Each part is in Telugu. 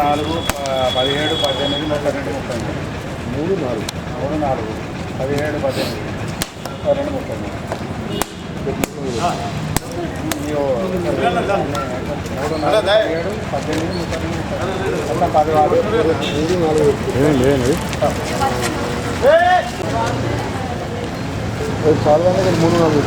నాలుగు పదిహేడు పద్దెనిమిది ముప్పై రెండు ముప్పై మూడు మూడు నాలుగు. మూడు నాలుగు పదిహేడు పద్దెనిమిది ముప్పై రెండు ముప్పై మూడు నాలుగు పదిహేడు పద్దెనిమిది ముప్పై రెండు పది వాళ్ళు మూడు నాలుగు చాలా మూడు నాలుగు.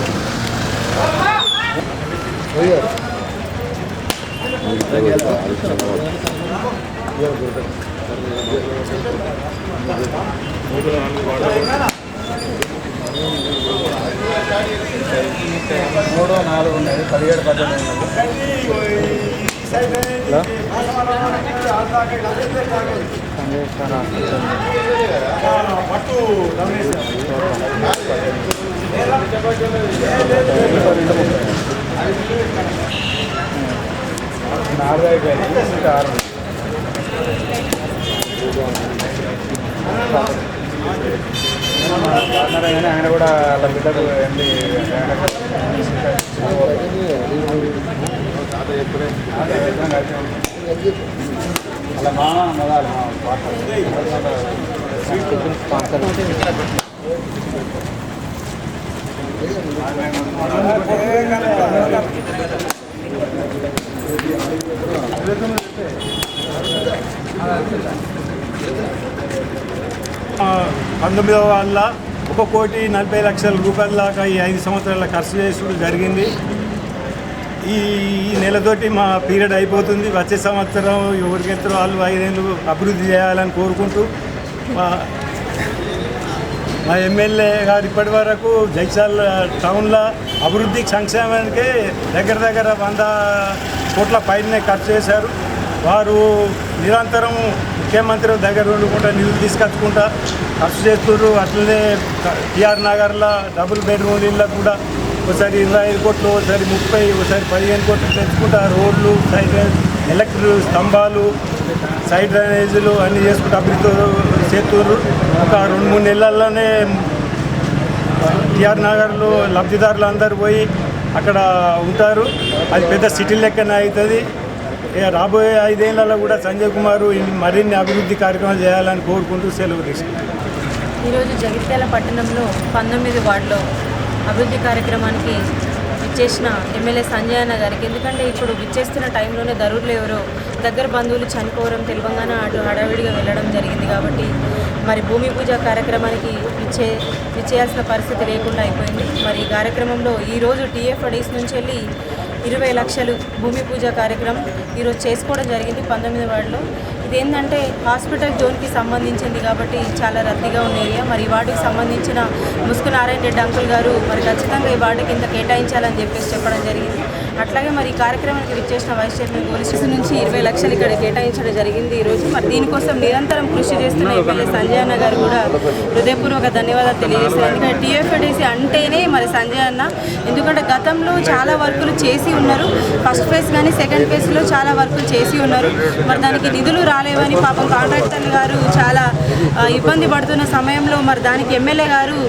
మూడు నాలుగు ఉన్నాయి పదిహేడు పద్దెనిమిది ఉన్నాయి నాలుగు అయిపోయింది ఆరు. അങ്ങനെ കൂടെ പിള്ളേർ എന്ത് അല്ല കാണാൻ നല്ലതാണ് പാട്ട് పంతొమ్మిదవ వాళ్ళ ఒక కోటి నలభై లక్షల రూపాయల దాకా ఈ ఐదు సంవత్సరాల ఖర్చు చేసుడు జరిగింది. ఈ ఈ నెలతోటి మా పీరియడ్ అయిపోతుంది. వచ్చే సంవత్సరం ఎవరికెంతో వాళ్ళు ఐదేళ్ళు అభివృద్ధి చేయాలని కోరుకుంటూ మా మా ఎమ్మెల్యే గారు ఇప్పటి వరకు జైసాల్ టౌన్లో అభివృద్ధి సంక్షేమానికి దగ్గర దగ్గర వంద కోట్ల పైనే ఖర్చు చేశారు. వారు నిరంతరం ముఖ్యమంత్రి దగ్గర ఉండుకుంటా నిధులు తీసుకొచ్చుకుంటా ఖర్చు చేస్తున్నారు అట్లనే టిఆర్ నగర్లో డబుల్ బెడ్రూమ్ ఇళ్ళకు కూడా ఒకసారి ఇరవై ఐదు కోట్లు ఒకసారి ముప్పై ఒకసారి పదిహేను కోట్లు తెచ్చుకుంటా. రోడ్లు సైడ్ ఎలక్ట్రిక్ స్తంభాలు సైడ్ డ్రైనేజీలు అన్నీ చేసుకుంటూ అభివృద్ధి చేస్తున్నారు ఒక రెండు మూడు నెలల్లోనే టిఆర్ నగర్లో లబ్ధిదారులు అందరు పోయి అక్కడ ఉంటారు. అది పెద్ద సిటీ లెక్కనే అవుతుంది. ఇక రాబోయే ఐదేళ్ళలో కూడా సంజయ్ కుమార్ మరిన్ని అభివృద్ధి కార్యక్రమాలు చేయాలని కోరుకుంటూ సెలవు తీసుకుంటారు ఈరోజు జగిత్యాల పట్టణంలో పంతొమ్మిది వార్డులో అభివృద్ధి కార్యక్రమానికి విచ్చేసిన ఎమ్మెల్యే సంజయ్ అన్న గారికి. ఎందుకంటే ఇప్పుడు విచ్చేస్తున్న టైంలోనే దరూర్లో ఎవరో దగ్గర బంధువులు చనిపోవడం తెలంగాణ అటు హడావిడిగా వెళ్ళడం జరిగింది కాబట్టి మరి భూమి పూజ కార్యక్రమానికి విచ్చే విచ్చేయాల్సిన పరిస్థితి లేకుండా అయిపోయింది. మరి ఈ కార్యక్రమంలో ఈరోజు టీఎఫ్ఐడీస్ నుంచి వెళ్ళి ఇరవై లక్షలు భూమి పూజ కార్యక్రమం ఈరోజు చేసుకోవడం జరిగింది పంతొమ్మిది వార్డులో. ఇదేంటంటే హాస్పిటల్ జోన్కి సంబంధించింది కాబట్టి చాలా రద్దీగా ఉన్న ఏరియా. మరి ఈ వార్డుకి సంబంధించిన ముసుగు నారాయణ రెడ్డి అంకుల్ గారు మరి ఖచ్చితంగా ఈ వార్డుకి ఇంత కేటాయించాలని చెప్పేసి చెప్పడం జరిగింది. అట్లాగే మరి ఈ కార్యక్రమానికి విచ్చేసిన వైస్ చైర్మన్ పోలీసు నుంచి ఇరవై లక్షలు ఇక్కడ కేటాయించడం జరిగింది ఈరోజు మరి దీనికోసం నిరంతరం కృషి చేస్తున్న ఎమ్మెల్యే సంజయ్ అన్న గారు కూడా హృదయపూర్వక ధన్యవాదాలు తెలియజేస్తారు ఎందుకంటే అంటేనే మరి సంజయ్ అన్న ఎందుకంటే గతంలో చాలా వర్కులు చేసి ఉన్నారు. ఫస్ట్ ఫేజ్ కానీ సెకండ్ ఫేజ్లో చాలా వర్కులు చేసి ఉన్నారు. మరి దానికి నిధులు రాలేవని పాపం కాంట్రాక్టర్ గారు చాలా ఇబ్బంది పడుతున్న సమయంలో మరి దానికి ఎమ్మెల్యే గారు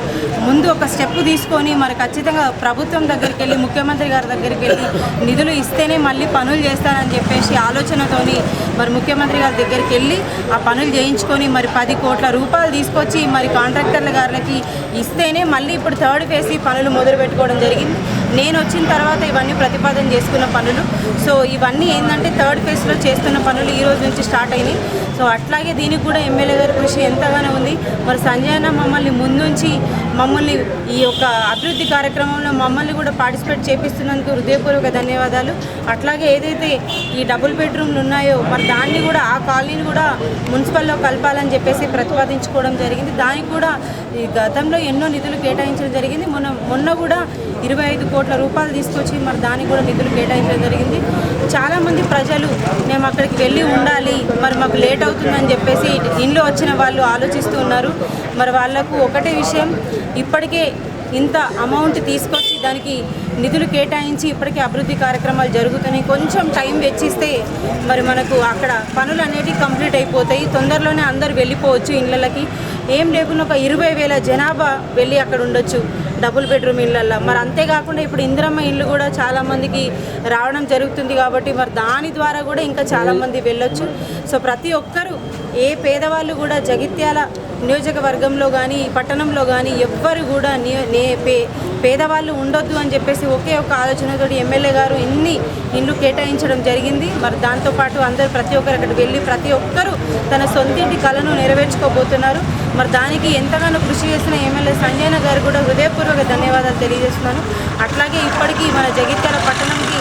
ముందు ఒక స్టెప్ తీసుకొని మరి ఖచ్చితంగా ప్రభుత్వం దగ్గరికి వెళ్ళి ముఖ్యమంత్రి గారి దగ్గరికి వెళ్ళి నిధులు ఇస్తేనే మళ్ళీ పనులు చేస్తానని చెప్పేసి ఆలోచనతోని మరి ముఖ్యమంత్రి గారి దగ్గరికి వెళ్ళి ఆ పనులు చేయించుకొని మరి పది కోట్ల రూపాయలు తీసుకొచ్చి మరి కాంట్రాక్టర్ల గారికి ఇస్తేనే మళ్ళీ ఇప్పుడు థర్డ్ ఫేజ్ పనులు మొదలు పెట్టుకోవడం జరిగింది. నేను వచ్చిన తర్వాత ఇవన్నీ ప్రతిపాదన చేసుకున్న పనులు. సో ఇవన్నీ ఏంటంటే థర్డ్ ఫేజ్లో చేస్తున్న పనులు ఈ రోజు నుంచి స్టార్ట్ అయినాయి. సో అట్లాగే దీనికి కూడా ఎమ్మెల్యే గారి కృషి ఎంతగానో ఉంది. మరి సంజయ్ అన్న మమ్మల్ని ముందుంచి మమ్మల్ని ఈ యొక్క అభివృద్ధి కార్యక్రమంలో మమ్మల్ని కూడా పార్టిసిపేట్ చేపిస్తున్నందుకు హృదయపూర్వక ధన్యవాదాలు. అట్లాగే ఏదైతే ఈ డబుల్ బెడ్రూమ్లు ఉన్నాయో మరి దాన్ని కూడా ఆ కాలనీని కూడా మున్సిపల్లో కలపాలని చెప్పేసి ప్రతిపాదించుకోవడం జరిగింది. దానికి కూడా ఈ గతంలో ఎన్నో నిధులు కేటాయించడం జరిగింది. మొన్న మొన్న కూడా ఇరవై ఐదు కోట్ల రూపాయలు తీసుకొచ్చి మరి దానికి కూడా నిధులు కేటాయించడం జరిగింది. చాలామంది ప్రజలు మేము అక్కడికి వెళ్ళి ఉండాలి మరి మాకు లేట్ అవుతుందని చెప్పేసి ఇంట్లో వచ్చిన వాళ్ళు ఆలోచిస్తూ ఉన్నారు. మరి వాళ్ళకు ఒకటే విషయం ఇప్పటికే ఇంత అమౌంట్ తీసుకొచ్చి దానికి నిధులు కేటాయించి ఇప్పటికే అభివృద్ధి కార్యక్రమాలు జరుగుతున్నాయి. కొంచెం టైం వెచ్చిస్తే మరి మనకు అక్కడ పనులు అనేటివి కంప్లీట్ అయిపోతాయి. తొందరలోనే అందరు వెళ్ళిపోవచ్చు ఇళ్ళకి ఏం లేకుండా ఒక ఇరవై వేల జనాభా వెళ్ళి అక్కడ ఉండొచ్చు డబుల్ బెడ్రూమ్ ఇళ్ళల్లో. మరి అంతేకాకుండా ఇప్పుడు ఇందిరమ్మ ఇల్లు కూడా చాలామందికి రావడం జరుగుతుంది కాబట్టి మరి దాని ద్వారా కూడా ఇంకా చాలామంది వెళ్ళొచ్చు. సో ప్రతి ఒక్కరూ ఏ పేదవాళ్ళు కూడా జగిత్యాల నియోజకవర్గంలో కానీ పట్టణంలో కానీ ఎవ్వరు కూడా ని- నే పే పేదవాళ్ళు ఉండొద్దు అని చెప్పేసి ఒకే ఒక ఆలోచనతో ఎమ్మెల్యే గారు ఇన్ని ఇండ్లు కేటాయించడం జరిగింది. మరి దాంతోపాటు అందరూ ప్రతి ఒక్కరు అక్కడ వెళ్ళి ప్రతి ఒక్కరూ తన సొంతింటి కళను నెరవేర్చుకోబోతున్నారు. మరి దానికి ఎంతగానో కృషి చేసిన ఎమ్మెల్యే సంజయన గారు కూడా హృదయపూర్వక ధన్యవాదాలు తెలియజేస్తున్నాను. అట్లాగే ఇప్పటికీ మన జగిత్యాల పట్టణంకి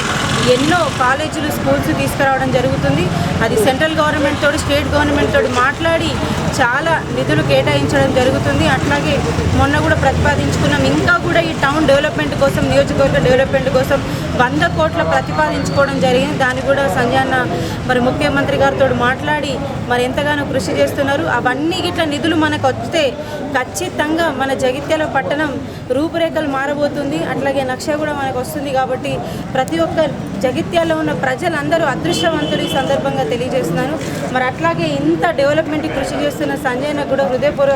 ఎన్నో కాలేజీలు స్కూల్స్ తీసుకురావడం జరుగుతుంది. అది సెంట్రల్ గవర్నమెంట్ తోటి స్టేట్ గవర్నమెంట్ తోటి మాట్లాడి చాలా నిధులు కేటాయించడం జరుగుతుంది. అట్లాగే మొన్న కూడా ప్రతిపాదించుకున్నాం. ఇంకా కూడా ఈ టౌన్ డెవలప్మెంట్ కోసం నియోజకవర్గ డెవలప్మెంట్ కోసం వంద కోట్ల ప్రతిపాదించుకోవడం జరిగింది. దాన్ని కూడా సంజాన్న మరి ముఖ్యమంత్రి గారితో మాట్లాడి మరి ఎంతగానో కృషి చేస్తున్నారు. అవన్నీ గిట్ల నిధులు మనకు వస్తే ఖచ్చితంగా మన జగిత్యాల పట్టణం రూపురేఖలు మారబోతుంది. అట్లాగే నక్ష కూడా మనకు వస్తుంది కాబట్టి ప్రతి ఒక్క జగిత్యాల్లో ఉన్న ప్రజలందరూ అదృష్టవంతులు ఈ సందర్భంగా తెలియజేస్తున్నాను. మరి అట్లాగే ఇంత డెవలప్మెంట్కి కృషి చేస్తున్న సంజయ్న కూడా హృదయపూర్వక